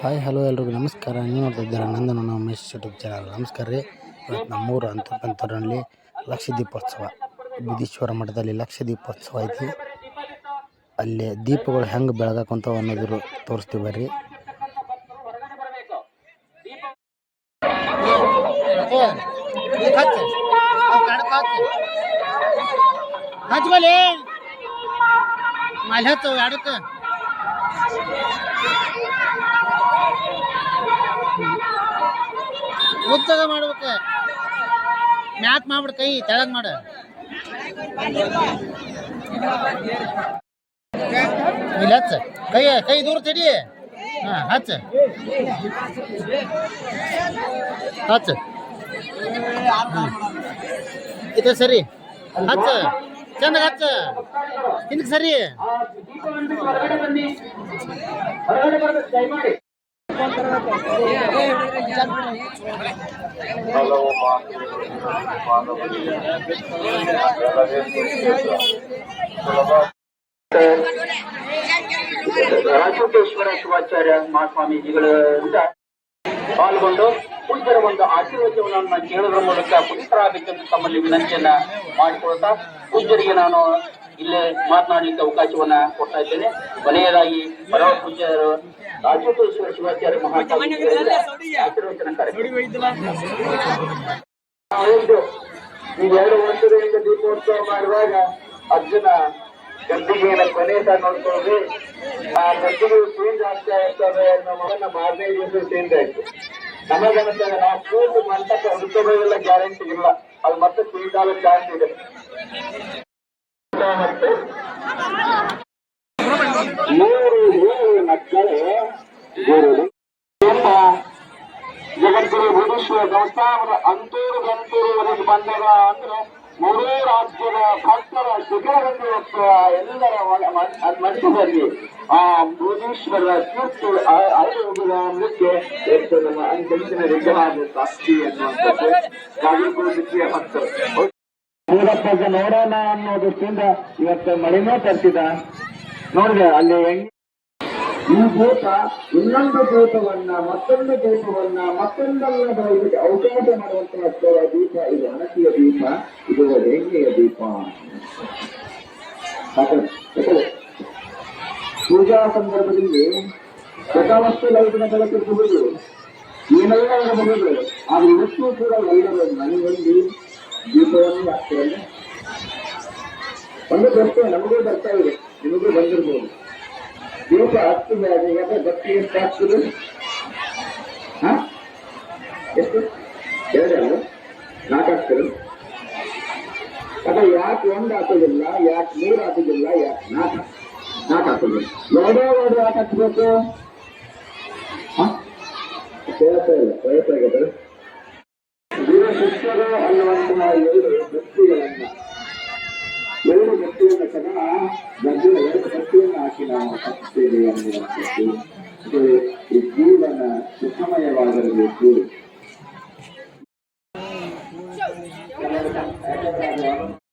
Hi, hello ಎಲ್ರಿಗೂ ನಮಸ್ಕಾರ. ನೀವು ನೋಡ್ತಾ ಇದ್ದೀರಾ ನಂದನ ಉಮೇಶ್ ಯೂಟ್ಯೂಬ್ ಚಾನಲ್ ನಮಸ್ಕಾರ ರೀ. ಇವತ್ತು ನಮ್ಮೂರು ಅಂತಪಂತೂರಿನಲ್ಲಿ ಲಕ್ಷ ದೀಪೋತ್ಸವ. ಬುಧೀಶ್ವರ ಮಠದಲ್ಲಿ ಲಕ್ಷ ದೀಪೋತ್ಸವ ಐತಿ. ಅಲ್ಲಿ ದೀಪಗಳು ಹೆಂಗೆ ಬೆಳಗಾಕಂತ ಅನ್ನೋದ್ರು ತೋರಿಸ್ತೀವಿ ಬರ್ರಿ. ಹಚ್ಬಲಿ ಮಾಲ್ ಹಚ್ಚು ಎರಡಕ್ಕೆ ಮಾಡ್ಬೇಕ? ಮ್ಯಾತ್ ಮಾಡ್ಬಿಡು ಕೈ, ತೆಳಗ್ ಮಾಡ. ಇಲ್ಲ ಹಚ್ಚ. ಕೈ ಕೈ ದೂರ ತಡಿ. ಹಾ, ಹಚ್ಚ. ಹಚ್ಚ. ಇದು ಸರಿ. ಹಚ್ಚ. ಚಂದ ಹಚ್ಚ ಹಿಂದಕ್ಕೆ ಸರಿ. ರಾಜಕೋಟೇಶ್ವರ ಶಿವಾಚಾರ್ಯ ಮಹಾಸ್ವಾಮೀಜಿಗಳು ಅಂತ ಪಾಲ್ಗೊಂಡು ಪೂಜ್ಯರ ಒಂದು ಆಶೀರ್ವಚನವನ್ನು ಕೇಳೋದ್ರ ಮೂಲಕ ಪುನೀತರಾಗಬೇಕೆಂದು ತಮ್ಮಲ್ಲಿ ವಿನಂತಿಯನ್ನ ಮಾಡಿಕೊಳ್ತಾ ಪೂಜ್ಯರಿಗೆ ನಾನು ಇಲ್ಲೇ ಮಾತನಾಡಲಿಕ್ಕೆ ಅವಕಾಶವನ್ನ ಕೊಡ್ತಾ ಇದ್ದೇನೆ. ಕೊನೆಯದಾಗಿ ಪರಮ ಪೂಜ್ಯರು ರಾಜೋತ್ಸವ ಶಿವಾಚಾರ್ಯ ಹೌದು ಈ ಎರಡು ವರ್ಷದಿಂದ ದೀಪೋತ್ಸವ ಮಾಡುವಾಗ ಅರ್ಜುನ ಗದ್ದಿಗೆಯ ಕೊನೆಯ ನೋಡ್ಕೊಳ್ಳಿ ಆ ಗದ್ದಿಗೆ ಚೇಂಜ್ ಆಗ್ತಾ ಇರ್ತದೆ ನಮ್ಮ ಮಾರನೇ ದಿವಸ ಚೇಂಜ್ ಆಯ್ತು ನಮಗನ್ನಿಸ್ತದೆ ನಾವು ಕೂತು ಮಂಟಪ ಹುಡುಕೋದೆಲ್ಲ ಗ್ಯಾರಂಟಿ ಇಲ್ಲ. ಅದು ಮತ್ತೆ ಚೇಂಜ್ ಆಗೋ ಚಾನ್ಸ್ ಇದೆ. ಮೂರು ಮೂರು ಮಕ್ಕಳು ಜಗತ್ತಿನ ಭುವನೇಶ್ವರ ಸಂಸ್ಥಾನದ ಅಂತೂರು ಗಂಟೂರುವರೆಗೆ ಬಂದಾಗ ಅಂದ್ರೆ ಮೂರೇ ರಾಜ್ಯದ ಭಕ್ತರ ಇವತ್ತು ಎಲ್ಲರ ಮನಸ್ಸಿನಲ್ಲಿ ಆ ಭುವನೇಶ್ವರ ಕೀರ್ತಿ ಮುಖ್ಯ ಇವತ್ತು ನಮ್ಮ ಅಂತಿನ ನಿಜವಾದ ಸಾಕ್ಷಿ ಅನ್ನುವಂಥದ್ದು ವಿದ್ಯೆಯ ಭಕ್ತರು. ಮೂರಪ್ಪಗ ನೋಡೋಣ ಅನ್ನೋದಕ್ಕಿಂತ ಇವತ್ತು ಮಳೆನೂ ತರಿಸಿದ. ನೋಡಿದೆ, ಅಲ್ಲಿ ಹೆಂಗ್ ಈ ಭೂತ ಇನ್ನೊಂದು ಭೂತವನ್ನ, ಮತ್ತೊಂದು ದೀಪವನ್ನ ಮತ್ತೊಂದಲ್ಲ ಬರಲಿಕ್ಕೆ ಅವಕಾಶ ಮಾಡುವಂತಹ ದೀಪ. ಇದು ಹಣತಿಯ ದೀಪ, ಇದು ಹೆಂಗೆಯ ದೀಪ. ಪೂಜಾ ಸಂದರ್ಭದಲ್ಲಿ ಕಥಾವಸ್ತು ಲೈಟಿನ ಬೆಳಕಿರಬಹುದು ಏನೆಲ್ಲ ಇರಬಹುದು ಆದ್ರೆ ಇವತ್ತು ಕೂಡ ಎಲ್ಲರೂ ಮನೆಯಲ್ಲಿ ದೀಪವನ್ನು ಹಾಕ್ತಾರೆ. ಒಂದು ಪ್ರಶ್ನೆ ನಮಗೂ ಬರ್ತಾ ಇದೆ, ನಿಮಗೂ ಬಂದಿರ್ಬೋದು. ದೀಪ ಹತ್ತಿದೆ ಅದು ಬತ್ತಿ ಎಷ್ಟು ಆಗ್ತದೆ. ಹಾ? ಎಷ್ಟು? ಎರಡಲ್ಲ? ನಾಲ್ಕು ಆಗ್ತದೆ. ಅದು ಯಾಕೆ ಒಂದು ಹಾಕೋದಿಲ್ಲ ಯಾಕೆ ಮೂರು ಹಾಕೋದಿಲ್ಲ ಯಾಕೆ ನಾಲ್ಕು? ನಾಲ್ಕು ಹಾಕೋದಿಲ್ಲ ಎರಡೇ ಎರಡು ಯಾಕೆ ಹಾಕ್ಬೇಕು ಕೇಳ್ತಾ ಇಲ್ಲ ವಯಸ್ಸಾಗಿದೆ ಗುರು ಶಿಷ್ಯರು ಅನ್ನುವಂತಹ ಎರಡು ವ್ಯಕ್ತಿಗಳನ್ನ ಎರಡು ಗಟ್ಟಿಯನ್ನು ಸದಾ ಗದ್ದಲ ಎರಡು ಗಟ್ಟಿಯನ್ನು ಹಾಕಿ ನಾವು ಹಚ್ಚುತ್ತೇವೆ ಅನ್ನುವಂಥದ್ದು ಇದು ಈ ಜೀವನ ಸುಖಮಯವಾಗಿರಬೇಕು